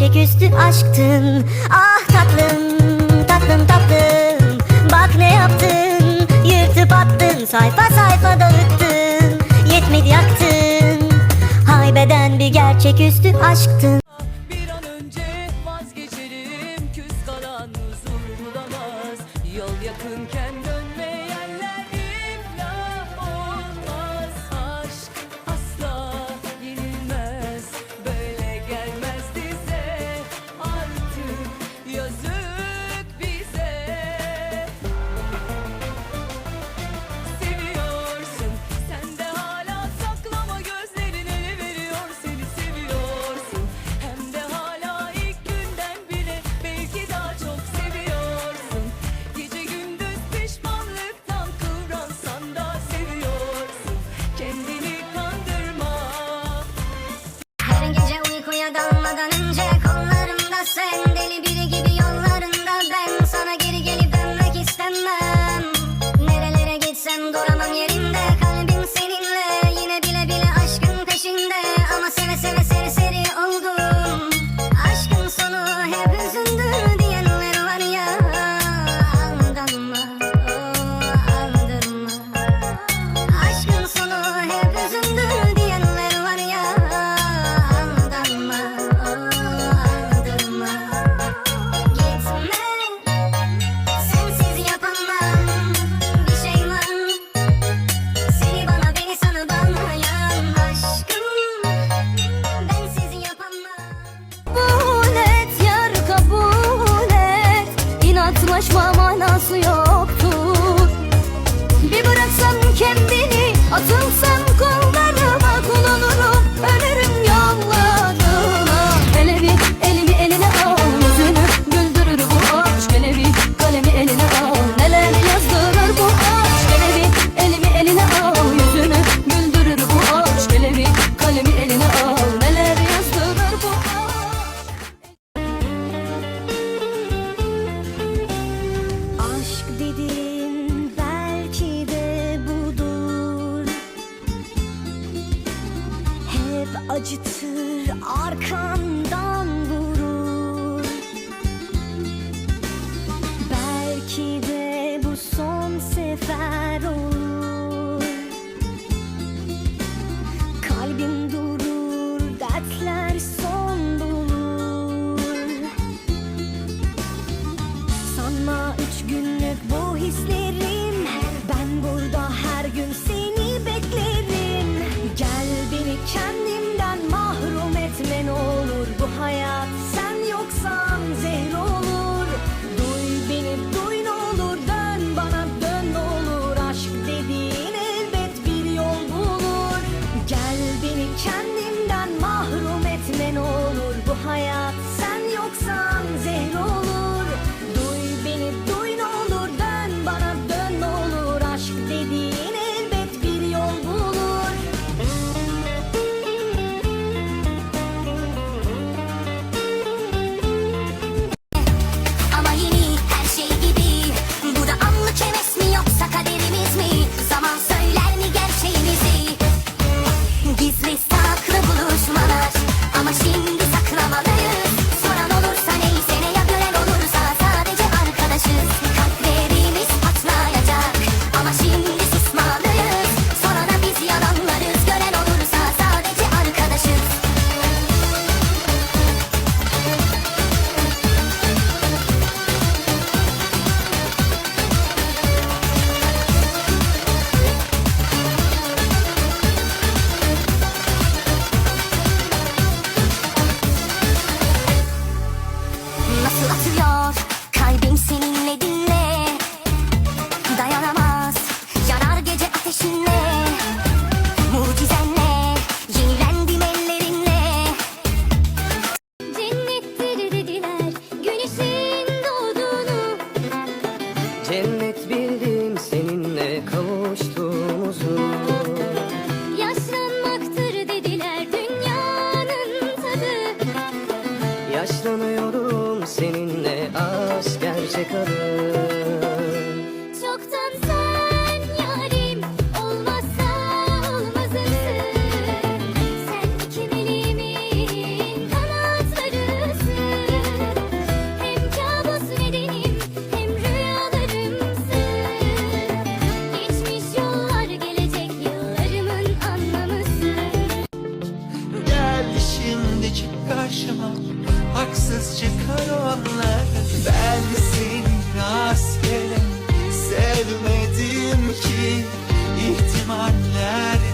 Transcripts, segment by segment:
gerçeküstü aşktın. Ah tatlım tatlım tatlım. Bak ne yaptın. Yırtıp attın Sayfa sayfa dağıttın. Yetmedi yaktın Haybeden bir gerçeküstü aşktın. yoksan zehroğlu Jenny. Çık karşıma Haksız çıkar onlar. Ben seni rastgele sevmedim ki ihtimallerden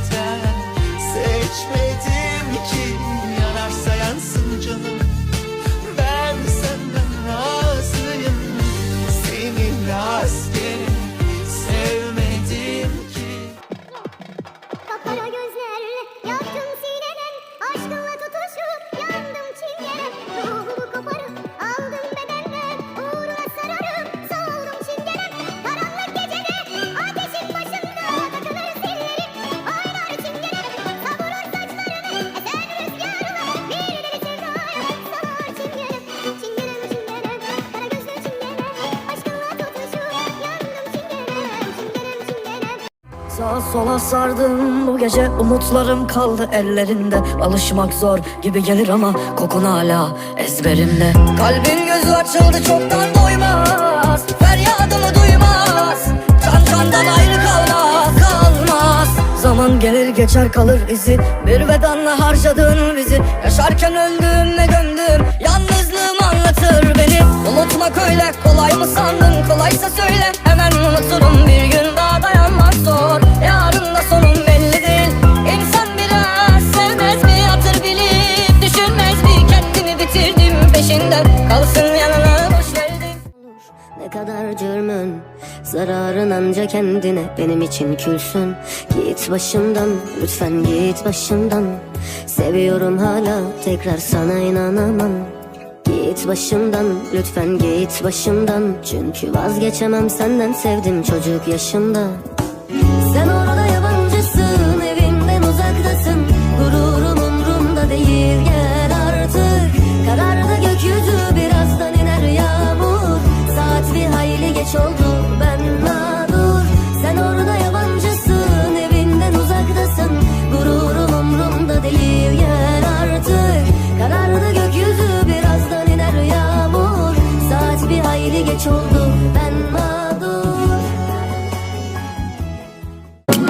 sola sardım bu gece umutlarım kaldı ellerinde. Alışmak zor gibi gelir ama kokun hala ezberimde. Kalbin gözü açıldı çoktan doymaz. Feryadımı duymaz. Can candan ayrı kalmaz kalmaz. Zaman gelir geçer kalır izi. Bir vedanla harcadın bizi. Yaşarken öldüm ve gömdüm. Yalnızlığım anlatır beni. Unutmak öyle kolay mı sandın? Kolaysa söyle hemen unuturum Bir gün kadar cürmün. Zararın anca kendine Benim için külsün. Git başımdan Lütfen git başımdan. Seviyorum hala Tekrar sana inanamam. Git başımdan Lütfen git başımdan. Çünkü vazgeçemem senden Sevdim çocuk yaşımda Sen orada yabancısın Evimden uzaktasın. Gururum umrumda değil Gel geç oldu Ben mağdur. Sen orada yabancısın Evinden uzaktasın. Gururum umrumda değil Gel artık. Karardı gökyüzü Birazdan iner yağmur. Saat bir hayli geç oldu Ben mağdur.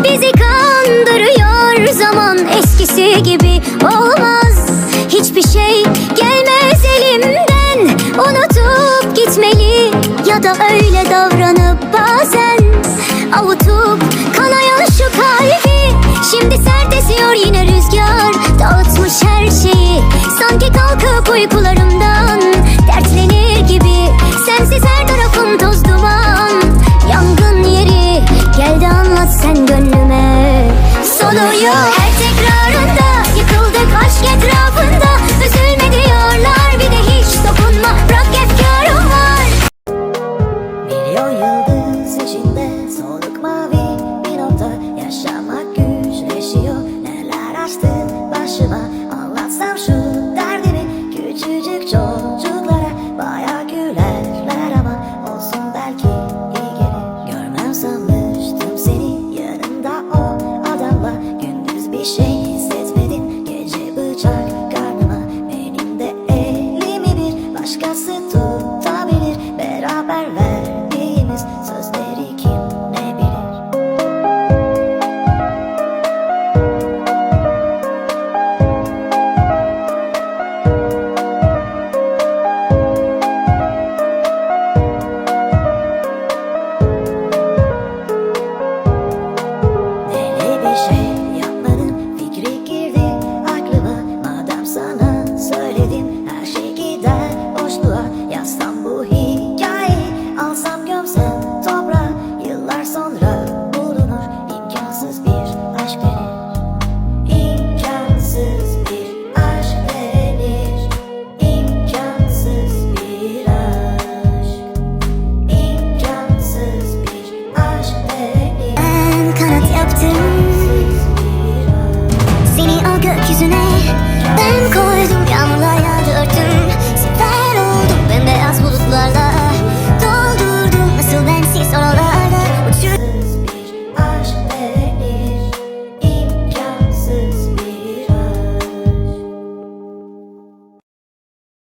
Bizi kandırıyor zaman eskisi gibi olmaz da öyle davranıp bazen Avutup kanayan şu kalbi. Şimdi sert esiyor yine rüzgar Dağıtmış her şeyi. Sanki kalkıp uykularımdan 絆